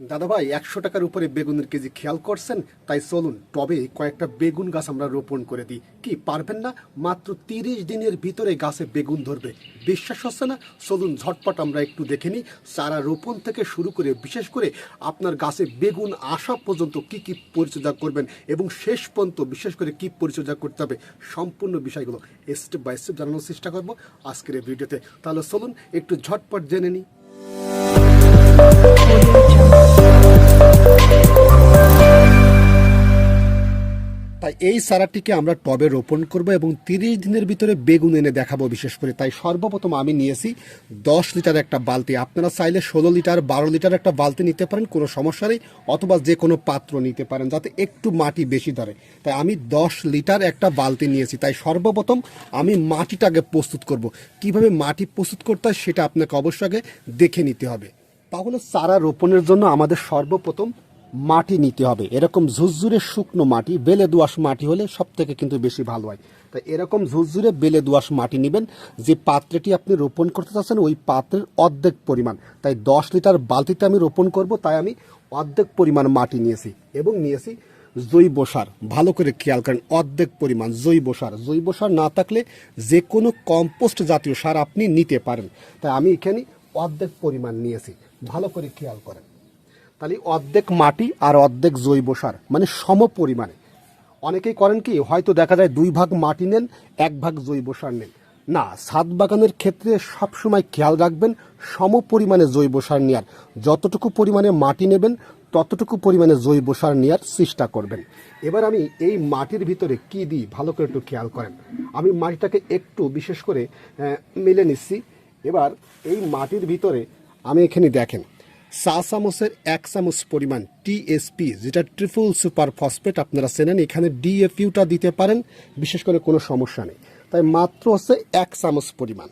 দাদা ভাই একশো টাকার উপরে বেগুনের কেজি খেয়াল করছেন? তাই চলুন টবে কয়েকটা বেগুন গাছ আমরা রোপণ করে দিই। কি, পারবেন না? মাত্র তিরিশ দিনের ভিতরে গাছে বেগুন ধরবে। বিশ্বাস হচ্ছে না? চলুন, ঝটপট আমরা একটু দেখে নিই। চারা রোপণ থেকে শুরু করে, বিশেষ করে আপনার গাছে বেগুন আসা পর্যন্ত কি কি পরিচর্যা করবেন এবং শেষ পর্যন্ত বিশেষ করে কি পরিচর্যা করতে হবে, সম্পূর্ণ বিষয়গুলো স্টেপ বাই স্টেপ জানানোর চেষ্টা করব আজকের এই ভিডিওতে। তাহলে চলুন, একটু ঝটপট জেনে নিই। তাই এই চারাটিকে আমরা টবে রোপণ করব এবং তিরিশ দিনের ভিতরে বেগুন এনে দেখাবো বিশেষ করে। তাই সর্বপ্রথম আমি নিয়েছি দশ লিটার একটা বালতি। আপনারা চাইলে ষোলো লিটার, বারো লিটার একটা বালতি নিতে পারেন, কোনো সমস্যা নেই, অথবা যে কোনো পাত্র নিতে পারেন যাতে একটু মাটি বেশি ধরে। তাই আমি দশ লিটার একটা বালতি নিয়েছি। তাই সর্বপ্রথম আমি মাটিটাকে প্রস্তুত করব। কীভাবে মাটি প্রস্তুত করতে হয় সেটা আপনাকে অবশ্যই আগে দেখে নিতে হবে। তাহলে চারা রোপণের জন্য আমাদের সর্বপ্রথম মাটি নিতে হবে। এরকম ঝুরঝুরে শুকনো মাটি, বেলে দোআঁশ মাটি হলে সব থেকে কিন্তু বেশি ভালো হয়। তাই এরকম ঝুরঝুরে বেলে দোআঁশ মাটি নেবেন। যে পাত্রটি আপনি রোপণ করতে চাচ্ছেন, ওই পাত্রের অর্ধেক পরিমাণ। তাই দশ লিটার বালতিতে আমি রোপণ করব, তাই আমি অর্ধেক পরিমাণ মাটি নিয়েছি এবং নিয়েছি জৈব সার। ভালো করে খেয়াল করেন, অর্ধেক পরিমাণ জৈব সার। জৈব সার না থাকলে যে কোনো কম্পোস্ট জাতীয় সার আপনি নিতে পারেন। তাই আমি এখানে অর্ধেক পরিমাণ নিয়েছি। ভালো করে খেয়াল করেন। তাহলে অর্ধেক মাটি আর অর্ধেক জৈব সার মানে সম পরিমাণে অনেকেই করেন কি, হয়তো দেখা যায় দুই ভাগ মাটি নেন, এক ভাগ জৈব সার নেন। না ছাদ বাগানের ক্ষেত্রে সবসময় খেয়াল রাখবেন সম পরিমাণে জৈব সার নেওয়ার যতটুকু পরিমাণে মাটি নেবেন, ততটুকু পরিমাণে জৈব সার নেওয়ার চেষ্টা করবেন। এবার আমি এই মাটির ভিতরে কি দিই, ভালো করে একটু খেয়াল করেন। আমি মাটিটাকে একটু বিশেষ করে মেলে নিচ্ছি। এবার এই মাটির ভিতরে আমি এখানে দেখেন চা চামচের এক চামচ পরিমাণ টিএসপি যেটা ট্রিপল সুপার ফসফেট আপনারা চেনেন, এখানে ডিএফইউটা দিতে পারেন, বিশেষ করে কোনো সমস্যা নেই। তাই মাত্র হচ্ছে এক চামচ পরিমাণ।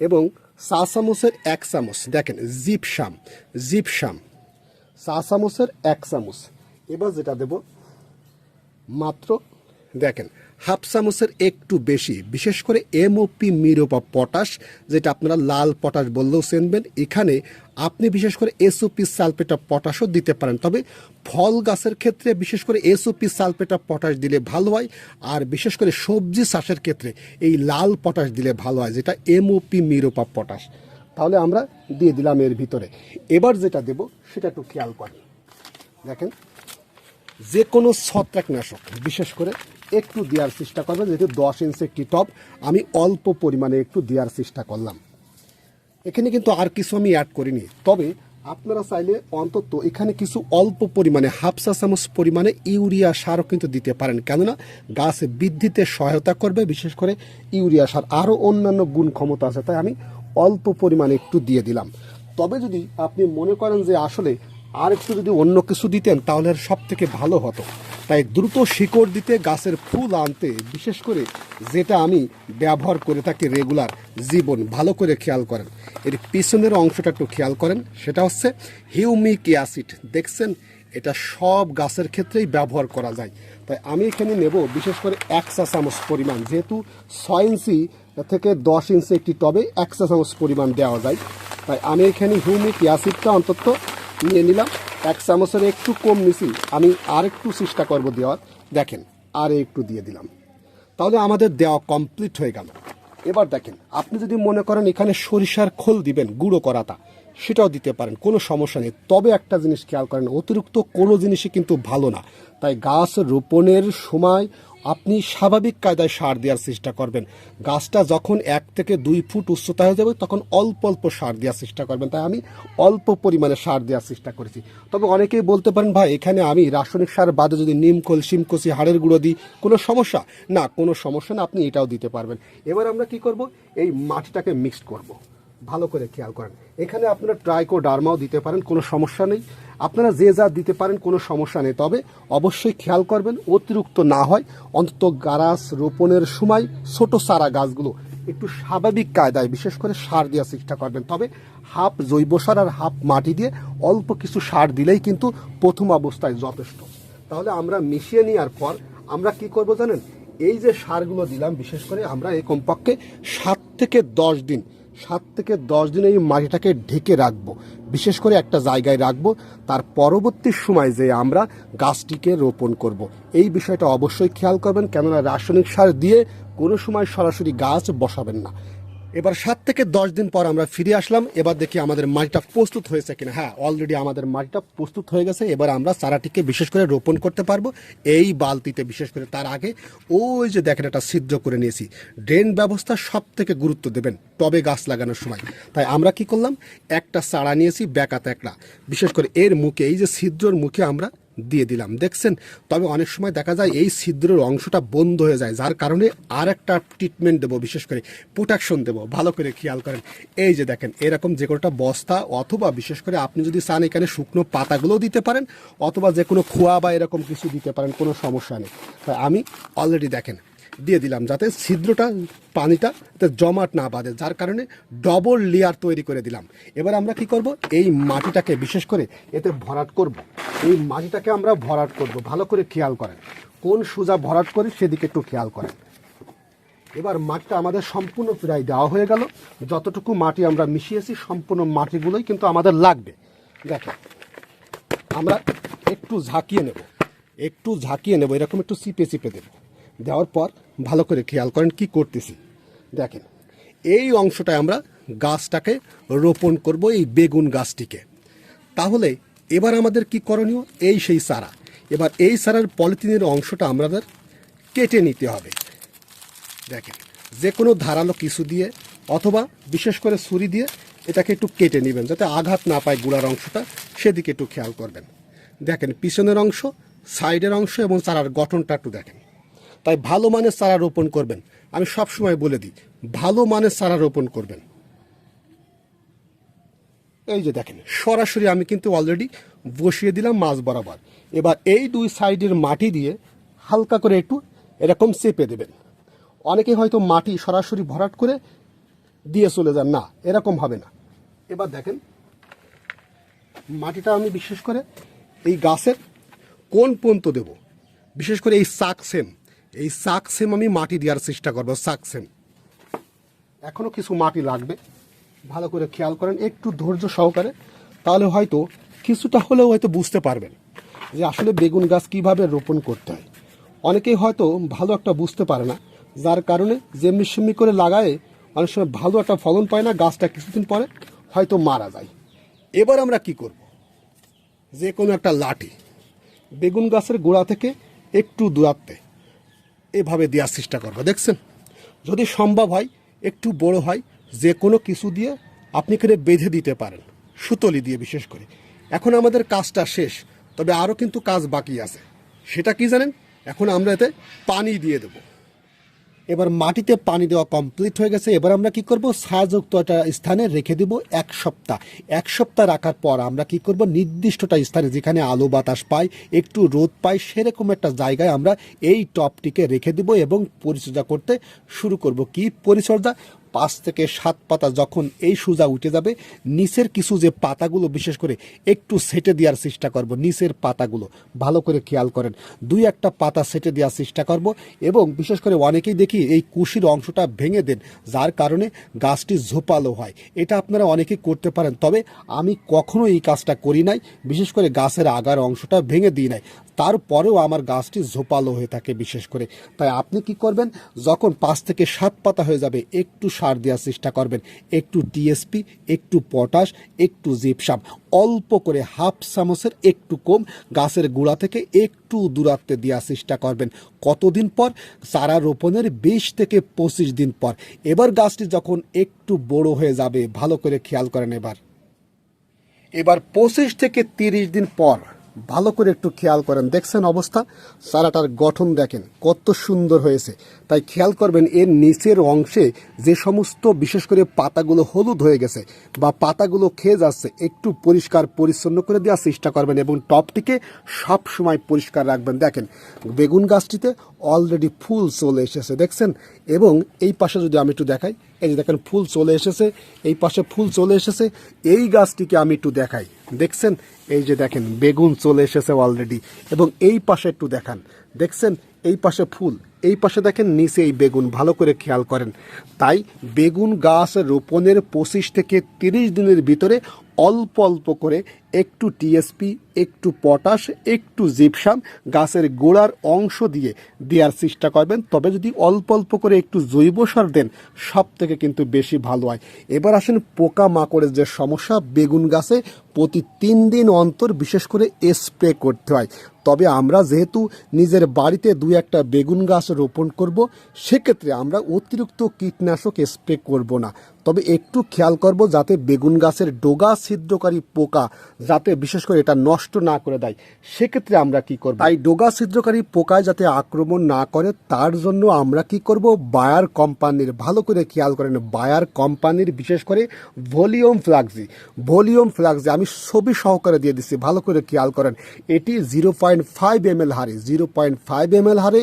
এবং চা চামচের এক চামচ, দেখেন জিপসাম জিপসাম চা চামচের এক চামচ। এবার যেটা দেব, মাত্র দেখেন হাফ চামচের একটু বেশি, বিশেষ করে এমওপি মিরোপা পটাশ, যেটা আপনারা লাল পটাশ বললেও চেনবেন। এখানে আপনি বিশেষ করে এসওপি সালফেট অফ পটাশও দিতে পারেন, তবে ফল গাছের ক্ষেত্রে বিশেষ করে এসওপি সালফেট পটাশ দিলে ভালো হয়, আর বিশেষ করে সবজি চাষের ক্ষেত্রে এই লাল পটাশ দিলে ভালো হয়, যেটা এমওপি মিরোপা পটাশ। তাহলে আমরা দিয়ে দিলাম এর ভিতরে। এবার যেটা দেব, সেটা একটু খেয়াল করেন। দেখেন যে কোনো ছত্রাকনাশক, বিশেষ করে একটু দেওয়ার চেষ্টা করবেন, যেহেতু দশ ইঞ্চি একটি টপ আমি অল্প পরিমাণে একটু দেওয়ার চেষ্টা করলাম। এখানে কিন্তু আর কিছু আমি অ্যাড করিনি। তবে আপনারা চাইলে অন্তত এখানে কিছু অল্প পরিমাণে, হাফ চা চামচ পরিমাণে ইউরিয়া সারও কিন্তু দিতে পারেন। কেননা গাছ বৃদ্ধিতে সহায়তা করবে, বিশেষ করে ইউরিয়া সার। আরও অন্যান্য গুণ ক্ষমতা আছে, তাই আমি অল্প পরিমাণে একটু দিয়ে দিলাম। তবে যদি আপনি মনে করেন যে আসলে আর একটু যদি অন্য কিছু দিতেন, তাহলে সব থেকে ভালো হতো। তাই দ্রুত শিকড় দিতে গাছের ফুল আনতে, বিশেষ করে যেটা আমি ব্যবহার করে থাকি রেগুলার জীবন, ভালো করে খেয়াল করেন। এর পিছনের অংশটা একটু খেয়াল করেন, সেটা হচ্ছে হিউমিক অ্যাসিড দেখছেন? এটা সব গাছের ক্ষেত্রেই ব্যবহার করা যায়। তাই আমি এখানে নেব বিশেষ করে এক চা চামচ পরিমাণ। যেহেতু ছয় ইঞ্চি থেকে দশ ইঞ্চি একটি টবে এক চা চামচ পরিমাণ দেওয়া যায়। তাই আমি এখানে হিউমিক অ্যাসিডটা অন্তত নিয়ে নিলাম। এক চামচের একটু কম নিছি। আমি আর একটু চেষ্টা করব দেওয়ার। দেখেন, আর একটু দিয়ে দিলাম। তাহলে আমাদের দেওয়া কমপ্লিট হয়ে গেল। এবার দেখেন, আপনি যদি মনে করেন এখানে সরিষার খোল দিবেন, গুঁড়ো করাটা সেটাও দিতে পারেন, কোনো সমস্যা নেই। তবে একটা জিনিস খেয়াল করেন, অতিরিক্ত কোনো জিনিসই কিন্তু ভালো না। তাই গাছ রোপণের সময় আপনি স্বাভাবিক কায়দায় সার দেওয়ার চেষ্টা করবেন। গাছটা যখন এক থেকে দুই ফুট উচ্চতা হয়ে যাবে, তখন অল্প অল্প সার দেওয়ার চেষ্টা করবেন। তাই আমি অল্প পরিমাণে সার দেওয়ার চেষ্টা করেছি। তবে অনেকেই বলতে পারেন, ভাই, এখানে আমি রাসায়নিক সার বাদে যদি নিমখোল শিমকষি হাড়ের গুঁড়ো দিই, কোনো সমস্যা? না, কোনো সমস্যা না, আপনি এটাও দিতে পারবেন। এবার আমরা কি করব? এই মাটিটাকে মিক্সড করব। ভালো করে খেয়াল করেন। এখানে আপনারা ট্রাইকো ডার্মাও দিতে পারেন, কোনো সমস্যা নেই। আপনারা যে যা দিতে পারেন, কোনো সমস্যা নেই। তবে অবশ্যই খেয়াল করবেন, অতিরিক্ত না হয়, অন্তত গাছ রোপণের সময় ছোট চারা গাছগুলো একটু স্বাভাবিক কায়দায়, বিশেষ করে সার দেওয়ার চেষ্টা করবেন। তবে হাফ জৈব সার আর হাফ মাটি দিয়ে অল্প কিছু সার দিলেই কিন্তু প্রথম অবস্থায় যথেষ্ট। তাহলে আমরা মিশিয়ে নেওয়ার পর আমরা কি করব জানেন? এই যে সারগুলো দিলাম, বিশেষ করে আমরা এই কমপক্ষে সাত থেকে দশ দিন সাত থেকে দশ দিন এই মাটিটাকে ঢেকে রাখব। বিশেষ করে একটা জায়গায় রাখব। তার পরবর্তী সময় যে আমরা গাছটিকে রোপণ করব। এই বিষয়টা অবশ্যই খেয়াল করবেন। কেননা রাসায়নিক সার দিয়ে কোনো সময় সরাসরি গাছ বসাবেন না। এবার সাত থেকে দশ দিন পর আমরা ফিরে আসলাম। এবার দেখি আমাদের মাটিটা প্রস্তুত হয়েছে কিনা। হ্যাঁ অলরেডি আমাদের মাটিটা প্রস্তুত হয়ে গেছে। এবার আমরা চারাটিকে বিশেষ করে রোপণ করতে পারব। এই বালতিতে বিশেষ করে তার আগে ওই যে দেখেন একটা ছিদ্র করে নিয়েছি। ড্রেন ব্যবস্থা সব থেকে গুরুত্ব দেবেন টবে গাছ লাগানোর সময়। তাই আমরা কি করলাম? একটা চারা নিয়েছি ব্যাকাতে একটা। বিশেষ করে এর মুখে, এই যে ছিদ্রর মুখে আমরা দিয়ে দিলাম। দেখছেন? তবে অনেক সময় দেখা যায় এই ছিদ্রের অংশটা বন্ধ হয়ে যায়, যার কারণে আর একটা ট্রিটমেন্ট দেবো, বিশেষ করে প্রোটেকশন দেবো। ভালো করে খেয়াল করেন। এই যে দেখেন, এরকম যে কোনোটা বস্তা অথবা বিশেষ করে আপনি যদি চান এখানে শুকনো পাতাগুলোও দিতে পারেন, অথবা যে কোনো খোয়া বা এরকম কিছু দিতে পারেন, কোনো সমস্যা নেই। আমি অলরেডি দেখেন দিয়ে দিলাম যাতে ছিদ্রটা, পানিটা জমাট না বাঁধে, যার কারণে ডবল লেয়ার তৈরি করে দিলাম। এবার আমরা কি করব? এই মাটিটাকে বিশেষ করে এতে ভরাট করব। এই মাটিটাকে আমরা ভরাট করব। ভালো করে খেয়াল করেন। কোন সুজা ভরাট করি সেদিকে একটু খেয়াল করেন। এবার মাটিটা আমাদের সম্পূর্ণ প্রায় দেওয়া হয়ে গেল। যতটুকু মাটি আমরা মিশিয়েছি, সম্পূর্ণ মাটিগুলোই কিন্তু আমাদের লাগবে। দেখো আমরা একটু ঝাঁকিয়ে নেব। একটু ঝাঁকিয়ে নেব। এরকম একটু চিপে চিপে দেব। দেওয়ার পর ভালো করে খেয়াল করেন কি করতেছি। দেখেন, এই অংশটায় আমরা গাছটাকে রোপণ করব, এই বেগুন গাছটিকে। তাহলে এবার আমাদের কি করণীয়? এই সেই সারা এবার এই সারার পলিথিনের অংশটা আমাদের কেটে নিতে হবে। দেখেন যে কোনো ধারালো কিছু দিয়ে অথবা বিশেষ করে ছুরি দিয়ে এটাকে একটু কেটে নেবেন, যাতে আঘাত না পায় গুড়ার অংশটা। সেদিকে একটু খেয়াল করবেন। দেখেন, পিছনের অংশ, সাইডের অংশ এবং চারার গঠনটা একটু দেখেন। তাই ভালো মানের চারা রোপণ করবেন। আমি সব সময় বলে দিই, ভালো মানের চারা রোপণ করবেন। এই যে দেখেন, সরাসরি আমি কিন্তু অলরেডি বসিয়ে দিলাম মাছ বরাবর। এবার এই দুই সাইডের মাটি দিয়ে হালকা করে একটু এরকম চেপে দেবেন। অনেকে হয়তো মাটি সরাসরি ভরাট করে দিয়ে চলে যান। না, এরকম হবে না। এবার দেখেন, মাটিটা আমি বিশেষ করে এই গাছের কোন পন্ত দেব? বিশেষ করে এই সাক সেম। এই সাক সেম আমি মাটি দেওয়ার চেষ্টা করব সাক সেম এখনও কিছু মাটি লাগবে, ভালো করে খেয়াল করেন, একটু ধৈর্য সহকারে, তাহলে হয়তো কিছুটা হলেও হয়তো বুঝতে পারবেন যে আসলে বেগুন গাছ কীভাবে রোপণ করতে হয়। অনেকেই হয়তো ভালো একটা বুঝতে পারে না, যার কারণে যেমনি সেমনি করে লাগায় অনেক সময় ভালো একটা ফলন পায় না, গাছটা কিছুদিন পরে হয়তো মারা যায়। এবার আমরা কি করব? যে কোনো একটা লাঠি, বেগুন গাছের গোড়া থেকে একটু দূরাত্বে এভাবে দেওয়ার চেষ্টা করব। দেখছেন? যদি সম্ভব হয়, একটু বড় হয়, যে কোনো কিছু দিয়ে আপনি করে বেঁধে দিতে পারেন, সুতলি দিয়ে বিশেষ করে। এখন আমাদের কাজটা শেষ, তবে আরও কিন্তু কাজ বাকি আছে। সেটা কি জানেন? এখন আমরা এতে পানি দিয়ে দেবো। এবার মাটিতে পানি দেওয়া কমপ্লিট হয়ে গেছে। এবার আমরা কি করব? ছায়াযুক্ত একটা স্থানে রেখে দেব এক সপ্তাহ। এক সপ্তাহ রাখার পর আমরা কি করব? নির্দিষ্টটা স্থানে যেখানে আলো বাতাস পাই একটু রোদ পাই সেরকম একটা জায়গায় আমরা এই টপটিকে রেখে দেব এবং পরিচর্যা করতে শুরু করব। কি পরিচর্যা? পাঁচ থেকে সাত পাতা যখন এই সুজা উঠে যাবে, নিচের কিছু যে পাতাগুলো, বিশেষ করে একটু সেটে দেওয়ার চেষ্টা করব, নিচের পাতাগুলো, ভালো করে খেয়াল করেন। দুই একটা পাতা সেটে দেওয়ার চেষ্টা করব এবং বিশেষ করে অনেকেই দেখি এই কুশির অংশটা ভেঙে দেন, যার কারণে গাছটি ঝোপালো হয়। এটা আপনারা অনেকেই করতে পারেন, তবে আমি কখনো এই কাজটা করি নাই, বিশেষ করে গাছের আগার অংশটা ভেঙে দিই নাই। তারপরেও আমার গাছটি ঝোপালো হয়ে থাকে বিশেষ করে। তাই আপনি কি করবেন? যখন পাঁচ থেকে সাত পাতা হয়ে যাবে, একটু সার দেওয়ার চেষ্টা করবেন। একটু টিএসপি একটু পটাশ, একটু জিপসাম। অল্প করে হাফ চামচের একটু কম গাছের গোড়া থেকে একটু দূরত্বে দেওয়ার চেষ্টা করবেন। কতদিন পর? চারা রোপণের বিশ থেকে পঁচিশ দিন পর। এবার গাছটি যখন একটু বড় হয়ে যাবে, ভালো করে খেয়াল করেন এবার। এবার পঁচিশ থেকে তিরিশ দিন পর ভালো করে একটু খেয়াল করেন। দেখছেন অবস্থা? চারাটার গঠন দেখেন, কত সুন্দর হয়েছে। তাই খেয়াল করবেন, এর নিচের অংশে যে সমস্ত, বিশেষ করে পাতাগুলো হলুদ হয়ে গেছে বা পাতাগুলো খেয়ে যাচ্ছে, একটু পরিষ্কার পরিচ্ছন্ন করে দেওয়ার চেষ্টা করবেন এবং টপটিকে সব সময় পরিষ্কার রাখবেন। দেখেন, বেগুন গাছটিতে অলরেডি ফুল চলে এসেছে, দেখছেন? এবং এই পাশে যদি আমি একটু দেখাই, এই যে দেখেন ফুল চলে এসেছে, এই পাশে ফুল চলে এসেছে, এই গাছটিকে আমি একটু দেখাই। দেখছেন? এই যে দেখেন, বেগুন চলে এসেছে অলরেডি এবং এই পাশে একটু দেখান। দেখছেন? এই পাশে ফুল, এই পাশে দেখেন, নিচে এই বেগুন, ভালো করে খেয়াল করেন। তাই বেগুন গাছ রোপণের পঁচিশ থেকে তিরিশ দিনের ভিতরে অল্প অল্প করে একটু টিএসপি একটু পটাশ, একটু জিপসাম গাছের গোড়ার অংশ দিয়ে দেওয়ার চেষ্টা করবেন। তবে যদি অল্প অল্প করে একটু জৈব সার দেন সব থেকে কিন্তু বেশি ভালো হয়। এবার আসেন পোকা মাকড়ের যে সমস্যা, বেগুন গাছে প্রতি তিন দিন অন্তর বিশেষ করে স্প্রে করতে হয়। তবে আমরা যেহেতু নিজের বাড়িতে দুই একটা বেগুন গাছ রোপণ করব, সেক্ষেত্রে আমরা অতিরিক্ত কীটনাশক স্প্রে করব না। তবে একটু খেয়াল করব যাতে বেগুন গাছের ডোগা ছিদ্রকারী পোকা যাতে বিশেষ করে এটা নষ্ট না করে দেয়। সেক্ষেত্রে আমরা কি করব? তাই ডোগা ছিদ্রকারী পোকায় যাতে আক্রমণ না করে, তার জন্য আমরা কি করব? বায়ার কোম্পানির, ভালো করে খেয়াল করেন, বায়ার কোম্পানির বিশেষ করে ভলিউম ফ্লাক্সি। ভলিউম ফ্লাক্সি আমি ছবি সহকারে দিয়ে দিচ্ছি, ভালো করে খেয়াল করেন। এটি zero point five M L হারে, zero point five M L হারে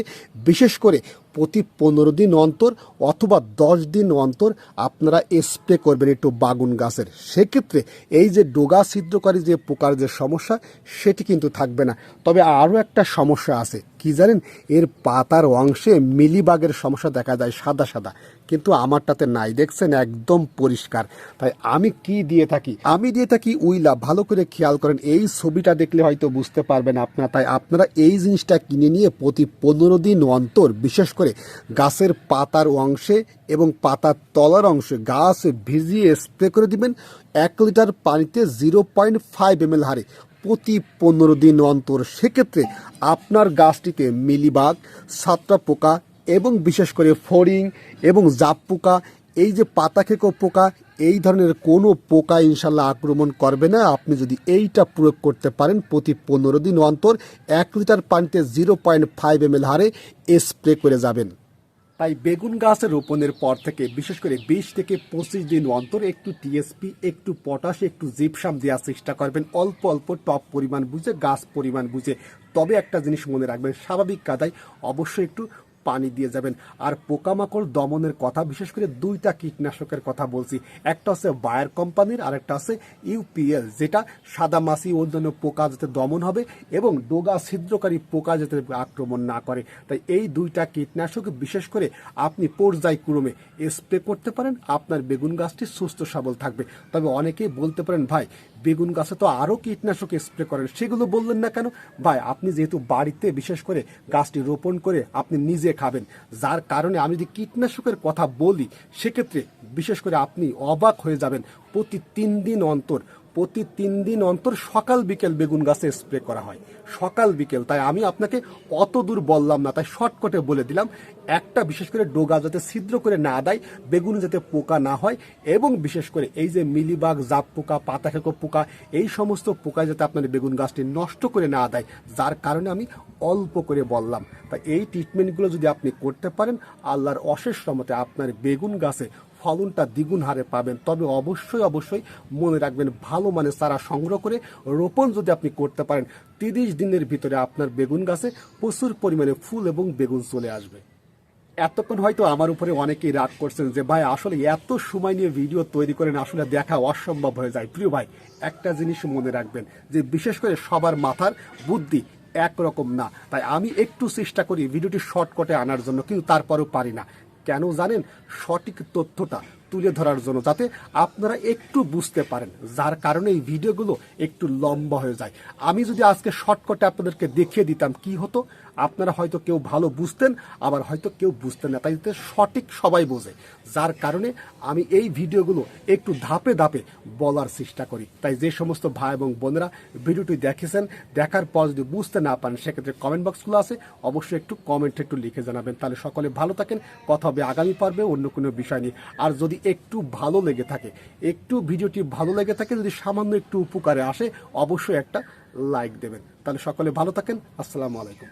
বিশেষ করে প্রতি পনেরো দিন অন্তর অথবা দশ দিন অন্তর আপনারা স্প্রে করবেন একটু বাগুন গাছের। সেক্ষেত্রে এই যে ডোগা ছিদ্রকারী যে পোকার যে সমস্যা, সেটি কিন্তু থাকবে না। তবে আরও একটা সমস্যা আছে। কি জানেন? এর পাতার অংশে মিলিবাগের সমস্যা দেখা যায় সাদা সাদা। কিন্তু আমারটাতে নাই, দেখছেন? একদম পরিষ্কার। তাই আমি কি দিয়ে থাকি? আমি দিয়ে থাকি উইলা, ভালো করে খেয়াল করেন, এই ছবিটা দেখলে হয়তো বুঝতে পারবেন আপনারা। তাই আপনারা এই জিনিসটা কিনে নিয়ে প্রতি পনেরো দিন অন্তর, বিশেষ করে গাছের পাতার অংশে এবং পাতার তলার অংশে, গাছ ভিজিয়ে স্প্রে করে দিবেন এক লিটার পানিতে zero point five M L হারে প্রতি পনেরো দিন অন্তর। সেক্ষেত্রে আপনার গাছটিতে মিলিবাগ, সাতটা পোকা এবং বিশেষ করে ফড়িং এবং জাপ পোকা, এই যে পাতা খেকো পোকা, এই ধরনের কোনো পোকা ইনশাল্লাহ আক্রমণ করবে না। আপনি যদি এইটা প্রয়োগ করতে পারেন প্রতি পনেরো দিন অন্তর, এক লিটার পানিতে জিরো পয়েন্ট ফাইভ এম হারে স্প্রে করে যাবেন। তাই বেগুন গাছ রোপণের পর থেকে বিশেষ করে বিশ থেকে পঁচিশ দিন অন্তর একটু টিএসপি, একটু পটাশ, একটু জিপসাম দেওয়ার চেষ্টা করবেন। অল্প অল্প, টপ পরিমাণ বুঝে, গাছ পরিমাণ বুঝে। তবে একটা জিনিস মনে রাখবেন, স্বাভাবিক কাদায় অবশ্যই একটু পানি দিয়ে যাবেন। আর পোকামাকড় দমনের কথা, বিশেষ করে দুইটা কীটনাশকের কথা বলছি। একটা হচ্ছে বায়ার কোম্পানির আর একটা আছে ইউপিএল যেটা সাদা মাছি অন্যান্য পোকা যাতে দমন হবে এবং ডোগা ছিদ্রকারী পোকা যাতে আক্রমণ না করে। তাই এই দুইটা কীটনাশক, বিশেষ করে আপনি পর্যায়ক্রমে স্প্রে করতে পারেন, আপনার বেগুন গাছটি সুস্থ সবল থাকবে। তবে অনেকেই বলতে পারেন, ভাই বেগুন গাছে তো আরও কীটনাশক স্প্রে করেন। সেগুলো বললেন না কেন? ভাই, আপনি যেহেতু বাড়িতে বিশেষ করে গাছটি রোপণ করে আপনি নিজে খাবেন, যার কারণে আমি যদি কীটনাশকের কথা বলি, সেক্ষেত্রে বিশেষ করে আপনি অবাক হয়ে যাবেন প্রতি তিন দিন অন্তর। প্রতি তিন দিন অন্তর সকাল বিকেল বেগুন গাছে স্প্রে করা হয়। সকাল বিকেল। তাই আমি আপনাকে অত দূর বললাম না, তাই শর্টকটে বলে দিলাম। একটা বিশেষ করে ডোগা যাতে ছিদ্র করে না দেয়, বেগুন যাতে পোকা না হয়, এবং বিশেষ করে এই যে মিলিবাগ, জাপ পোকা পাতা খেকো পোকা, এই সমস্ত পোকা যাতে আপনার বেগুন গাছটি নষ্ট করে না দেয়, যার কারণে আমি অল্প করে বললাম। তাই এই ট্রিটমেন্টগুলো যদি আপনি করতে পারেন, আল্লাহর অশেষ রমতে আপনার বেগুন গাছে ফলনটা দ্বিগুণ হারে পাবেন। তবে অবশ্যই অবশ্যই মনে রাখবেন, ভালো মানের চারা সংগ্রহ করে রোপণ যদি আপনি করতে পারেন, তিরিশ দিনের ভিতরে আপনার বেগুন গাছে প্রচুর পরিমাণে ফুল এবং বেগুন চলে আসবে। এতক্ষণ হয়তো আমার উপরে অনেকেই রাগ করছেন যে, ভাই, আসলে এত সময় নিয়ে ভিডিও তৈরি করেন, আসলে দেখা অসম্ভব হয়ে যায়। প্রিয় ভাই, একটা জিনিস মনে রাখবেন যে, বিশেষ করে সবার মাথার বুদ্ধি একরকম না। তাই আমি একটু চেষ্টা করি ভিডিওটি শর্টকটে আনার জন্য, কিন্তু তারপরেও পারি না। কেন জানেন? সঠিক তথ্যটা তুলে ধরার জন্য, যাতে আপনারা একটু বুঝতে পারেন, যার কারণে এই ভিডিওগুলো একটু লম্বা হয়ে যায়। আমি যদি আজকে শর্টকটে আপনাদেরকে দেখিয়ে দিতাম কি হতো আপনারা হয়তো কেউ ভালো বুঝতেন, আবার হয়তো কেউ বুঝতেন না। তাইতে সঠিক সবাই বোঝে। যার কারণে আমি এই ভিডিওগুলো একটু ধাপে ধাপে বলার চেষ্টা করি। তাই যে সমস্ত ভাই এবং বোনেরা ভিডিওটি দেখেছেন, দেখার পর যদি বুঝতে না পারেন, সেক্ষেত্রে কমেন্ট বক্সগুলো আছে, অবশ্যই একটু কমেন্ট একটু লিখে জানাবেন। তাহলে সকলে ভালো থাকেন, কথা হবে আগামী পর্বে অন্য কোনো বিষয় নিয়ে। আর যদি একটু ভালো লেগে থাকে, একটু ভিডিওটি ভালো লেগে থাকে, যদি সামান্য একটু উপকারে আসে, অবশ্যই একটা লাইক দেবেন। তাহলে সকলে ভালো থাকেন, আসসালামু আলাইকুম।